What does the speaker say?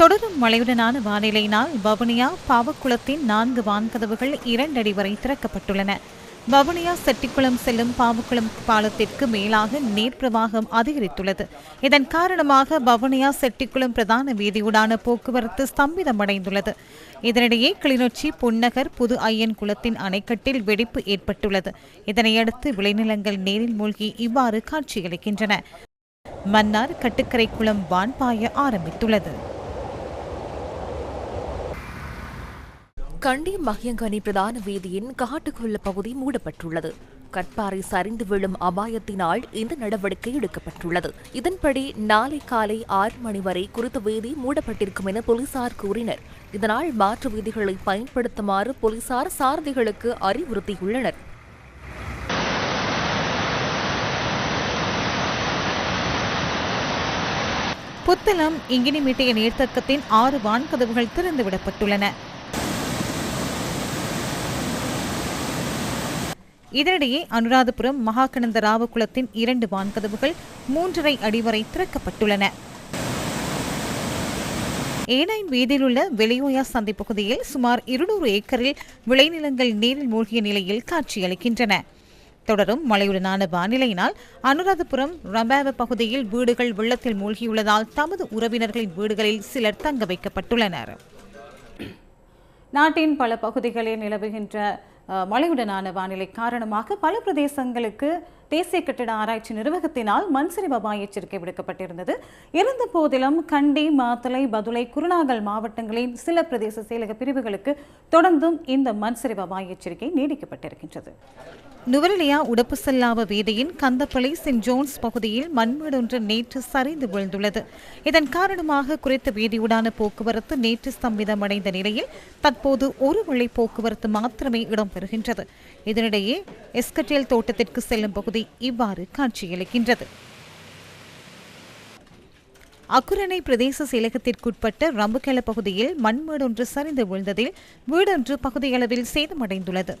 தொடரும் மழையுடனான வானிலையினால் வவுனியா பாவக்குளத்தின் நான்கு வான்கதவுகள் இரண்டடி வரை திறக்கப்பட்டுள்ளன. வவுனியா செட்டிக்குளம் செல்லும் பாவக்குளம் பாலத்திற்கு மேலாக நீர் பிரவாகம் அதிகரித்துள்ளது. இதன் காரணமாக வவுனியா செட்டிக்குளம் பிரதான வீதியூடான போக்குவரத்து ஸ்தம்பிதமடைந்துள்ளது. இதனிடையே கிளிநொச்சி புன்னகர் புது ஐயன் குளத்தின் அணைக்கட்டில் வெடிப்பு ஏற்பட்டுள்ளது. இதனையடுத்து விளைநிலங்கள் நீரில் மூழ்கி இவ்வாறு காட்சியளிக்கின்றன. மன்னார் கட்டுக்கரை குளம் வான்பாய ஆரம்பித்துள்ளது. கண்டி மகியங்கனி பிரதான வீதியின் காட்டுக்குள்ள பகுதி மூடப்பட்டுள்ளது. கட்பாறை சரிந்து விழும் அபாயத்தினால் இந்த நடவடிக்கை எடுக்கப்பட்டுள்ளது. இதன்படி நாளை காலை ஆறு மணி வரை குறித்த வீதி மூடப்பட்டிருக்கும் என போலீசார் கூறினர். இதனால் மாற்று வீதிகளை பயன்படுத்துமாறு போலீசார் சாரதிகளுக்கு அறிவுறுத்தியுள்ளனர். புத்தளம் இங்கினிமிட்டிய நீர்த்தக்கத்தின் ஆறு வான்கதவுகள் திறந்துவிடப்பட்டுள்ளன. இதனிடையே அனுராதபுரம் மகாகணந்த ராவகுளத்தின் இரண்டு வான்கதவுகள் மூன்றரை அடி வரை திறக்கப்பட்டுள்ளன. ஏனைன் வீதியில் உள்ள வெளியோயா சந்தை பகுதியில் சுமார் இருநூறு ஏக்கரில் விளைநிலங்கள் நீரில் மூழ்கிய நிலையில் காட்சியளிக்கின்றன. தொடரும் மழையுடனான வானிலையினால் அனுராதபுரம் ரம்பாவ பகுதியில் வீடுகள் வெள்ளத்தில் மூழ்கியுள்ளதால் தமது உறவினர்களின் வீடுகளில் சிலர் தங்க வைக்கப்பட்டுள்ளனர். நாட்டின் பல பகுதிகளில் நிலவுகின்ற மழையுடனான வானிலை காரணமாக பல பிரதேசங்களுக்கு தேசிய கட்டிட ஆராய்ச்சி நிர்வாகத்தினால் மன்சரி அபாய எச்சரிக்கை விடுக்கப்பட்டிருந்தது. இருந்த போதிலும் கண்டி மாத்தளை பதுளை குருநாகல் மாவட்டங்களின் சில பிரதேச செயலக பிரிவுகளுக்கு தொடர்ந்தும் இந்த மன்சரி அபாய எச்சரிக்கை நீடிக்கப்பட்டிருக்கின்றது. நுவரெலியா உடப்பு செல்லாவ வீதியின் கந்தப்பளை சென்ட் ஜோன்ஸ் பகுதியில் மண்மேடொன்று நேற்று சரிந்து விழுந்துள்ளது. இதன் காரணமாக குறித்த வீதியுடான போக்குவரத்து நேற்று ஸ்தம்பிதமடைந்த நிலையில் தற்போது ஒரு வழி போக்குவரத்து மாத்திரமே இடம்பெறுகின்றது. இதனிடையே எஸ்கட்டியல் தோட்டத்திற்கு செல்லும் பகுதி இவ்வாறு காட்சியளிக்கின்றது. அக்குரணை பிரதேச செயலகத்திற்குட்பட்ட ரம்புக்கெல பகுதியில் மண்மேடொன்று சரிந்து விழுந்ததில் வீடொன்று பகுதியளவில் சேதமடைந்துள்ளது.